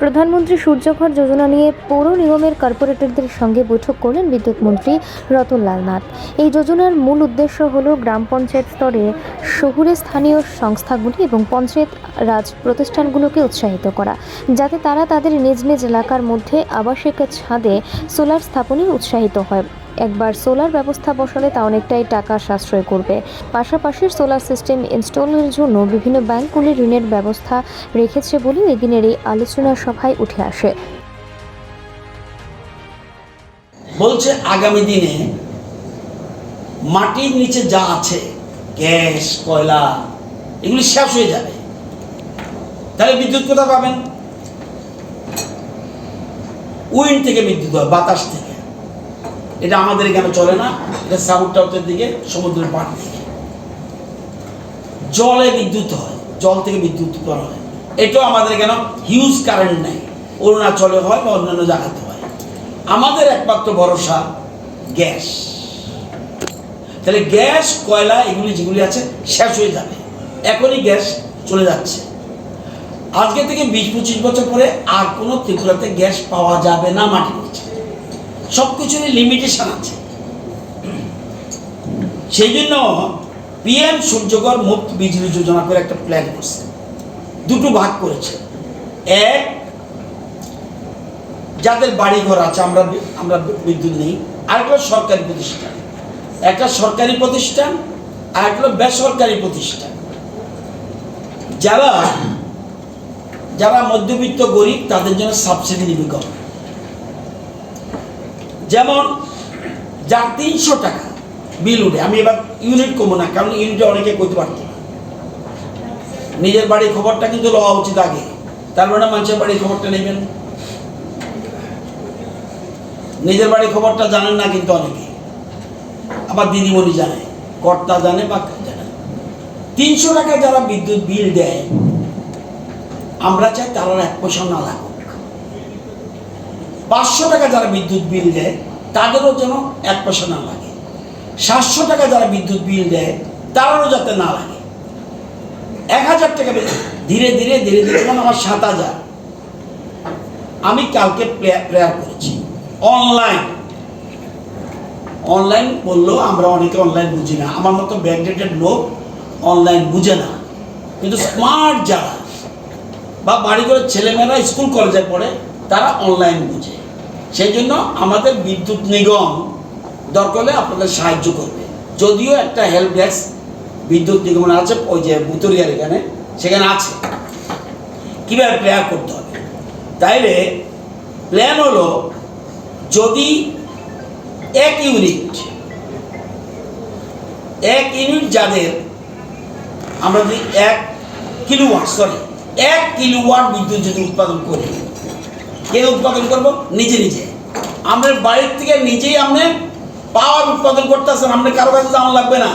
প্রধানমন্ত্রী সূর্যঘর যোজনা নিয়ে পৌর নিগমের কর্পোরেটরদের সঙ্গে বৈঠক করলেন বিদ্যুৎ মন্ত্রী রতনলাল নাথ। এই যোজনার মূল উদ্দেশ্য হল গ্রাম পঞ্চায়েত স্তরে শহুরে স্থানীয় সংস্থাগুলি এবং পঞ্চায়েত রাজ প্রতিষ্ঠানগুলোকে উৎসাহিত করা, যাতে তারা তাদের নিজ নিজ এলাকার মধ্যে আবাসিক ছাদে সোলার স্থাপনে উৎসাহিত হয়। একবার সোলার ব্যবস্থা বসালে তা অনেকটাই টাকা সাশ্রয় করবে। পাশাপাশি সোলার সিস্টেম ইনস্টলের জন্য বিভিন্ন ব্যাংকগুলি ঋণের ব্যবস্থা রেখেছে বলে এদিনের এই আলোচনা সভায় উঠে আসে। বলছে, আগামী দিনে মাটির নিচে যা আছে, গ্যাস, কয়লা, এগুলি শেষ হয়ে যাবে। তাহলে বিদ্যুৎ কোথায় পাবেন? উইন্ড থেকে বিদ্যুৎ হয়, বাতাস থেকে। এটা আমাদের এখানে চলে না, এটা সাউথ টাউথের দিকে, সমুদ্রের পাড় জলে বিদ্যুৎ হয়, জল থেকে বিদ্যুৎ উৎপন্ন হয়। এটাও আমাদের এখানে হিউজ কারেন্ট নেই অরুণাচলে হয় বা অন্যান্য জায়গাতে হয়। আমাদের একমাত্র ভরসা গ্যাস। তাহলে গ্যাস, কয়লা এগুলি যেগুলি আছে শেষ হয়ে যাবে। এখনই গ্যাস চলে যাচ্ছে। আজকে থেকে বিশ পঁচিশ বছর পরে আর কোনো ত্রিপুরাতে গ্যাস পাওয়া যাবে না মাটির নিচে। সব কিছুরই লিমিটেশন আছে। সেই জন্য পিএম সূর্যকর মুক্ত বিজলি যোজনা করে একটা প্ল্যান করছে। দুটো ভাগ করেছে। এক, যাদের বাড়ি ঘর আছে, আমরা আমরা বিদ্যুৎ নেই আর একটা সরকারি প্রতিষ্ঠান। একটা সরকারি প্রতিষ্ঠান আর একটা বেসরকারি প্রতিষ্ঠান। যারা যারা মধ্যবিত্ত গরিব, তাদের জন্য সাবসিডি দিবে গভর্নমেন্ট যেমন, যার তিনশো টাকা বিল উঠে, আমি এবার ইউনিট কমো না, কারণ ইউনিটে অনেকে করতে পারতো না। নিজের বাড়ির খবরটা কিন্তু লওয়া উচিত আগে। তার মানে মানুষের বাড়ির খবরটা নেবেন। নিজের বাড়ির খবরটা জানেন না কিন্তু অনেকে। আবার দিদিমণি জানে, কর্তা জানে বা জানে। তিনশো টাকা যারা বিদ্যুৎ বিল দেয়, আমরা চাই তারা এক পয়সা না লাগুক। পাঁচশো টাকা যারা বিদ্যুৎ বিল দেয়, তাদেরও যেন এক পয়সা না লাগে। সাতশো টাকা যারা বিদ্যুৎ বিল দেয়, তারারও যাতে না লাগে। এক হাজার টাকা ধীরে ধীরে ধীরে ধীরে যেমন আমার সাত হাজার। আমি কালকে প্রেয়ার করেছি। অনলাইন। অনলাইন বললেও আমরা অনেকে অনলাইন বুঝি না। আমার মতো ব্যাকডেটেড লোক অনলাইন বুঝে না। কিন্তু স্মার্ট যারা, বা বাড়ি করে ছেলেমেয়েরা স্কুল কলেজে পড়ে তারা অনলাইন বুঝে। সেই জন্য আমাদের বিদ্যুৎ নিগম দরকার আপনাদের সাহায্য করবে। যদিও একটা হেল্প ডেস্ক বিদ্যুৎ নিগমের আছে, ওই যে বুতরিয়ার এখানে, সেখানে আছে। কীভাবে প্রেয়ার করতে হবে? তাইলে প্ল্যান হলো, যদি এক ইউনিট এক ইউনিট যাদের আমরা যদি এক কিলোওয়াট সরি এক কিলোওয়াট বিদ্যুৎ যদি উৎপাদন করি কে উৎপাদন করব নিজে নিজে। আমরা বাড়ির থেকে নিজেই আপনি পাওয়ার উৎপাদন করতেছেন আপনি কারও কাছে জানা লাগবে না।